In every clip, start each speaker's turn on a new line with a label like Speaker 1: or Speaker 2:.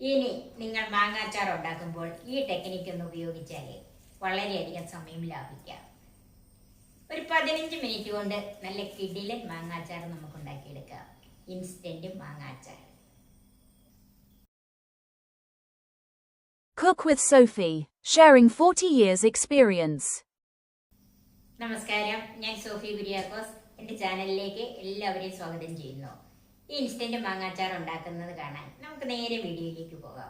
Speaker 1: ഇനി നിങ്ങൾ മാങ്ങാച്ചാർ ഉണ്ടാക്കുമ്പോൾ ഈ ടെക്നിക്ക് ഒന്ന് ഉപയോഗിച്ചാൽ വളരെയധികം സമയം ലാഭിക്കാം. ഒരു പതിനഞ്ച് മിനിറ്റ് കൊണ്ട് നല്ല കിടിലൻ മാങ്ങാച്ചാർ നമുക്ക് ഉണ്ടാക്കിയെടുക്കാം. ഇൻസ്റ്റന്റ് മാങ്ങാച്ചാർ.
Speaker 2: Cook with Sophie, sharing 40 years experience.
Speaker 1: നമസ്കാരം. ഞാൻ സോഫി ബിരിയാക്കോസ് എന്റെ ചാനലിലേക്ക് എല്ലാവരെയും സ്വാഗതം ചെയ്യുന്നു. ഈ ഇൻസ്റ്റന്റ് മാങ്ങാച്ചാർ ഉണ്ടാക്കുന്നത് കാണാൻ. നമുക്ക് നേരെ വീഡിയോയിലേക്ക് പോകാം.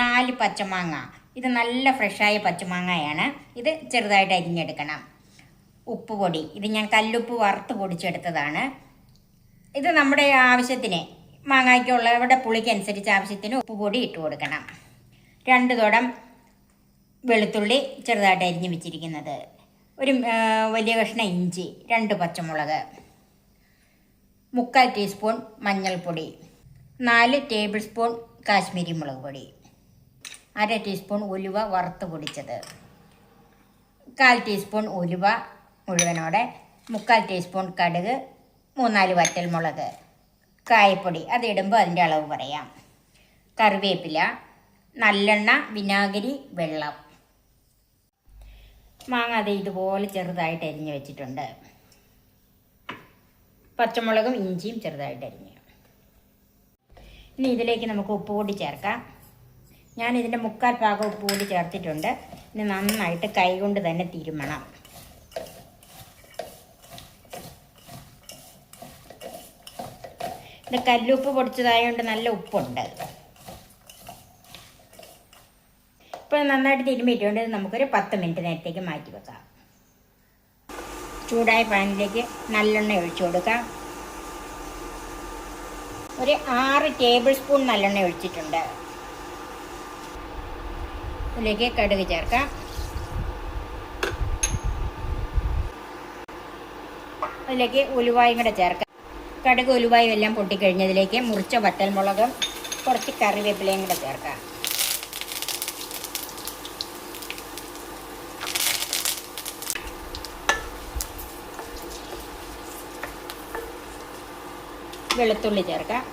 Speaker 1: നാല് പച്ചമാങ്ങ. ഇത് നല്ല ഫ്രഷായ പച്ചമാങ്ങയാണ്. ഇത് ചെറുതായിട്ട് അരിഞ്ഞെടുക്കണം. ഉപ്പ് പൊടി. ഇത് ഞാൻ കല്ലുപ്പ് വറുത്ത് പൊടിച്ചെടുത്തതാണ്. ഇത് നമ്മുടെ ആവശ്യത്തിന് മാങ്ങയ്ക്കുള്ളവരുടെ പുളിക്കനുസരിച്ച് ആവശ്യത്തിന് ഉപ്പ് പൊടി ഇട്ട് കൊടുക്കണം. രണ്ട് തുടം വെളുത്തുള്ളി ചെറുതായിട്ട് അരിഞ്ഞ് വെച്ചിരിക്കുന്നത്. ഒരു വലിയ കഷ്ണം ഇഞ്ചി രണ്ട് പച്ചമുളക്. മുക്കാൽ ടീസ്പൂൺ മഞ്ഞൾപ്പൊടി നാല് ടേബിൾ സ്പൂൺ കാശ്മീരി മുളക് പൊടി അര ടീസ്പൂൺ ഉലുവ വറുത്ത് പൊടിച്ചത് കാൽ ടീസ്പൂൺ ഉലുവ മുഴുവനോടെ മുക്കാൽ ടീസ്പൂൺ കടുക് മൂന്നാൽ വറ്റൽമുളക് കായപ്പൊടി അത് ഇടുമ്പോൾ അതിന്റെ അളവ് പറയാം. കറിവേപ്പില നല്ലെണ്ണ വിനാഗിരി വെള്ളം. മാങ്ങ അത് ഇതുപോലെ ചെറുതായിട്ട് എരിഞ്ഞ് വെച്ചിട്ടുണ്ട്. പച്ചമുളകും ഇഞ്ചിയും ചെറുതായിട്ട് അരിഞ്ഞു. ഇനി ഇതിലേക്ക് നമുക്ക് ഉപ്പ് കൂടി ചേർക്കാം. ഞാൻ ഇതിന്റെ മുക്കാൽ ഭാഗം ഉപ്പ് കൂടി ചേർത്തിട്ടുണ്ട്. ഇനി നന്നായിട്ട് കൈകൊണ്ട് തന്നെ തിരുമണം. ഇത് കല്ലുപ്പ് പൊടിച്ചതായതുകൊണ്ട് നല്ല ഉപ്പുണ്ട്. ഇപ്പോൾ നന്നായിട്ട് തിരുമ്മിയിട്ടുകൊണ്ട് നമുക്കൊരു പത്ത് മിനിറ്റ് നേരത്തേക്ക് മാറ്റി വെക്കാം ചൂടായ പാനിലേക്ക് നല്ലെണ്ണ ഒഴിച്ചു കൊടുക്കാം ഒരു ആറ് ടേബിൾ സ്പൂൺ നല്ലെണ്ണ ഒഴിച്ചിട്ടുണ്ട്. ഇതിലേക്ക് കടുക് ചേർക്കാം. അതിലേക്ക് ഉലുവായും കൂടെ ചേർക്കാം. കടുക് ഉലുവായും എല്ലാം പൊട്ടിക്കഴിഞ്ഞതിലേക്ക് മുറിച്ച വറ്റൽമുളകും കുറച്ച് കറിവേപ്പിലയും കൂടെ ചേർക്കാം. വെളുത്തുള്ളി ചേർക്കാം.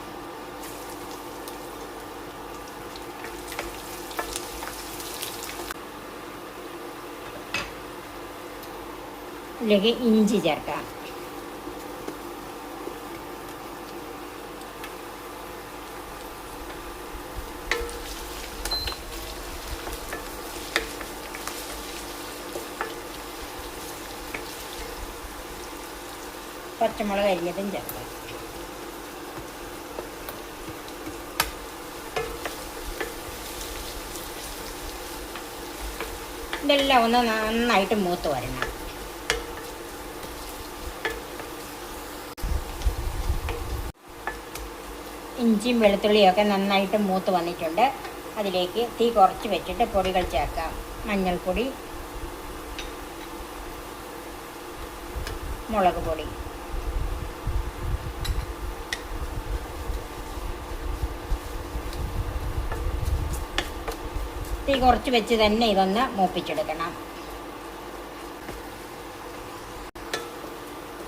Speaker 1: ഇതിലേക്ക് ഇഞ്ചി ചേർക്കാം. പച്ചമുളക് അരിഞ്ഞതും ചേർക്കാം. ഇതെല്ലാം ഒന്ന് നന്നായിട്ട് മൂത്ത് വരണം. ഇഞ്ചിയും വെളുത്തുള്ളിയും ഒക്കെ നന്നായിട്ട് മൂത്ത് വന്നിട്ടുണ്ട്. അതിലേക്ക് തീ കുറച്ച് വെച്ചിട്ട് പൊടികൾ ചേർക്കാം. മഞ്ഞൾപ്പൊടി മുളക് പൊടി. തീ കുറച്ച് വെച്ച് തന്നെ ഇതൊന്ന് മൂപ്പിച്ചെടുക്കണം.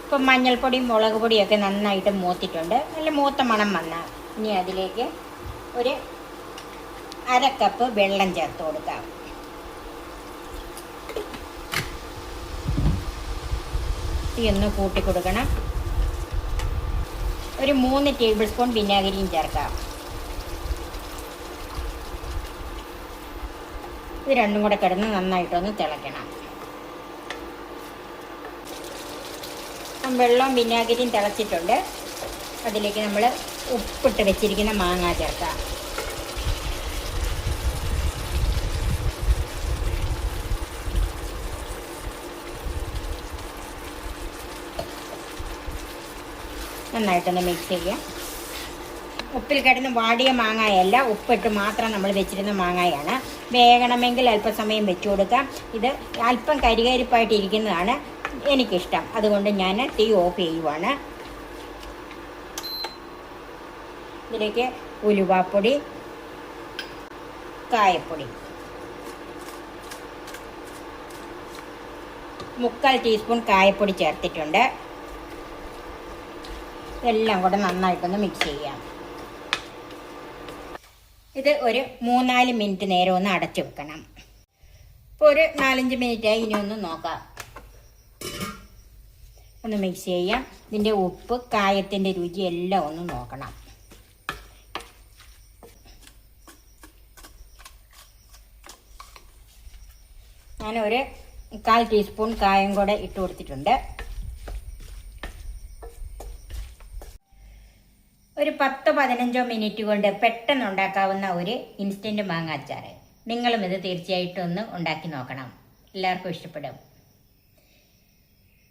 Speaker 1: ഇപ്പം മഞ്ഞൾപ്പൊടിയും മുളക് പൊടിയൊക്കെ നന്നായിട്ട് മൂത്തിട്ടുണ്ട്. നല്ല മൂത്ത മണം വന്ന ഇനി അതിലേക്ക് ഒരു അര കപ്പ് വെള്ളം ചേർത്ത് കൊടുക്കാം. തീ ഒന്ന് കൂട്ടി കൊടുക്കണം ഒരു മൂന്ന് ടേബിൾ സ്പൂൺ വിനാഗിരിയും ചേർക്കാം. ഇത് രണ്ടും കൂടെ കിടന്ന് നന്നായിട്ടൊന്ന് തിളയ്ക്കണം. വെള്ളവും വിനാഗിരിയും തിളച്ചിട്ടുണ്ട്. അതിലേക്ക് നമ്മൾ ഉപ്പിട്ട് വെച്ചിരിക്കുന്ന മാങ്ങ ചേർക്കാം. നന്നായിട്ടൊന്ന് മിക്സ് ചെയ്യാം. ഉപ്പിൽ കിടന്ന് വാടിയ മാങ്ങായല്ല ഉപ്പിട്ട് മാത്രം നമ്മൾ വെച്ചിരുന്ന മാങ്ങായാണ്. വേകണമെങ്കിൽ അല്പസമയം വെച്ചു കൊടുക്കാം. ഇത് അല്പം കരികരിപ്പായിട്ട് ഇരിക്കുന്നതാണ് എനിക്കിഷ്ടം. അതുകൊണ്ട് ഞാൻ തീ ഓഫ് ചെയ്യുവാണ്. ഇതിലേക്ക് ഉലുവാപ്പൊടി കായപ്പൊടി. മുക്കാൽ ടീസ്പൂൺ കായപ്പൊടി ചേർത്തിട്ടുണ്ട്. എല്ലാം കൂടെ നന്നായിട്ടൊന്ന് മിക്സ് ചെയ്യാം. ഇത് ഒരു മൂന്നാൽ മിനിറ്റ് നേരം ഒന്ന് അടച്ചു വെക്കണം. ഇപ്പോൾ ഒരു നാലഞ്ച് മിനിറ്റായി ഇനി ഒന്ന് നോക്കാം. ഒന്ന് മിക്സ് ചെയ്യാം. ഇതിന്റെ ഉപ്പ് കായത്തിന്റെ രുചി എല്ലാം ഒന്ന് നോക്കണം. ഞാനൊരു കാൽ ടീസ്പൂൺ കായം കൂടെ ഇട്ട് കൊടുത്തിട്ടുണ്ട്. പത്തോ പതിനഞ്ചോ മിനിറ്റ് കൊണ്ട് പെട്ടെന്ന് ഉണ്ടാക്കാവുന്ന ഒരു ഇൻസ്റ്റന്റ് മാങ്ങ അച്ചാർ നിങ്ങളും ഇത് തീർച്ചയായിട്ടും ഒന്ന് ഉണ്ടാക്കി നോക്കണം. എല്ലാവർക്കും ഇഷ്ടപ്പെടും.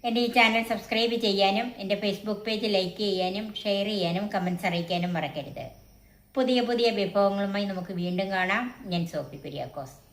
Speaker 1: എന്റെ ഈ ചാനൽ സബ്സ്ക്രൈബ് ചെയ്യാനും എന്റെ ഫേസ്ബുക്ക് പേജ് ലൈക്ക് ചെയ്യാനും ഷെയർ ചെയ്യാനും കമൻസ് അറിയിക്കാനും മറക്കരുത്. പുതിയ പുതിയ വിഭവങ്ങളുമായി നമുക്ക് വീണ്ടും കാണാം. ഞാൻ സോഫി കുര്യാക്കോസ്.